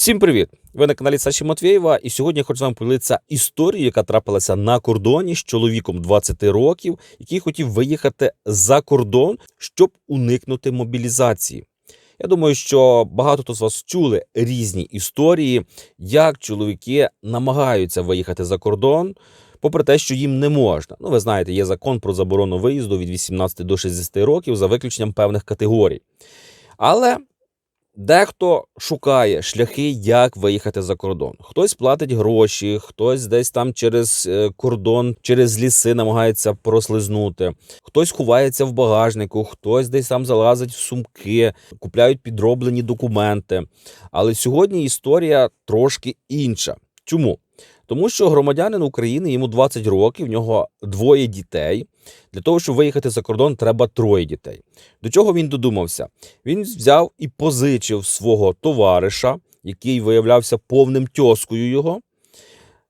Всім привіт! Ви на каналі Саші Матвєєва, і сьогодні я хочу з вами поділитися історією, яка трапилася на кордоні з чоловіком 20 років, який хотів виїхати за кордон, щоб уникнути мобілізації. Я думаю, що багато хто з вас чули різні історії, як чоловіки намагаються виїхати за кордон, попри те, що їм не можна. Ну, ви знаєте, є закон про заборону виїзду від 18 до 60 років за виключенням певних категорій. Але Дехто шукає шляхи, як виїхати за кордон. Хтось платить гроші, хтось десь там через е, кордон, через ліси намагається прослизнути, хтось ховається в багажнику, хтось десь там залазить в сумки, купляють підроблені документи. Але сьогодні історія трошки інша. Чому? Тому що громадянин України йому 20 років, в нього двоє дітей. Для того, щоб виїхати за кордон, треба троє дітей. До чого він додумався? Він взяв і позичив свого товариша, який виявлявся повним тьоскою його,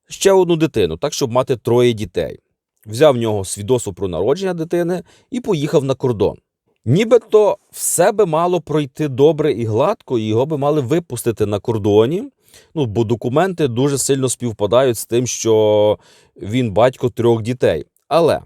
ще одну дитину, так, щоб мати троє дітей. Взяв в нього свідоцтво про народження дитини і поїхав на кордон. Нібито все би мало пройти добре і гладко, і його би мали випустити на кордоні. Ну, бо документи дуже сильно співпадають з тим, що він батько трьох дітей. Але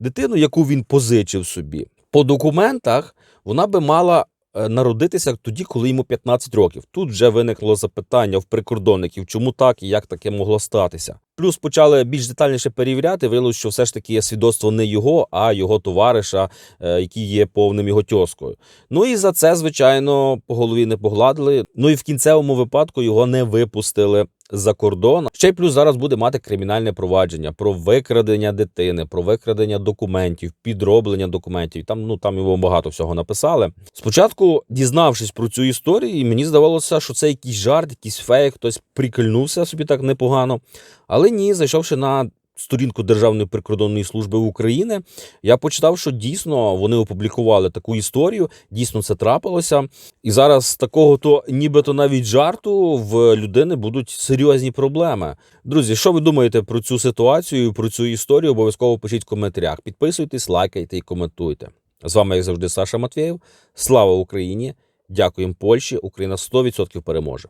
дитину, яку він позичив собі, по документах вона би мала народитися тоді, коли йому 15 років. Тут вже виникло запитання в прикордонників, чому так і як таке могло статися. Плюс почали більш детальніше перевіряти, виявилося, що все ж таки є свідоцтво не його, а його товариша, е, який є повним його тьоскою. Ну і за це, звичайно, по голові не погладили. Ну і в кінцевому випадку його не випустили за кордон. Ще й плюс зараз буде мати кримінальне провадження про викрадення дитини, про викрадення документів, підроблення документів. Там ну там його багато всього написали. Спочатку, дізнавшись про цю історію, мені здавалося, що це якийсь жарт, якийсь фейк, хтось прикольнувся собі так непогано. Але ні, зайшовши на сторінку Державної прикордонної служби України, я почитав, що дійсно вони опублікували таку історію, дійсно це трапилося. І зараз такого то нібито навіть жарту в людини будуть серйозні проблеми. Друзі, що ви думаєте про цю ситуацію, про цю історію? Обов'язково пишіть в коментарях. Підписуйтесь, лайкайте і коментуйте. З вами, як завжди, Саша Матвєєв. Слава Україні! Дякуємо Польщі. Україна 100% переможе.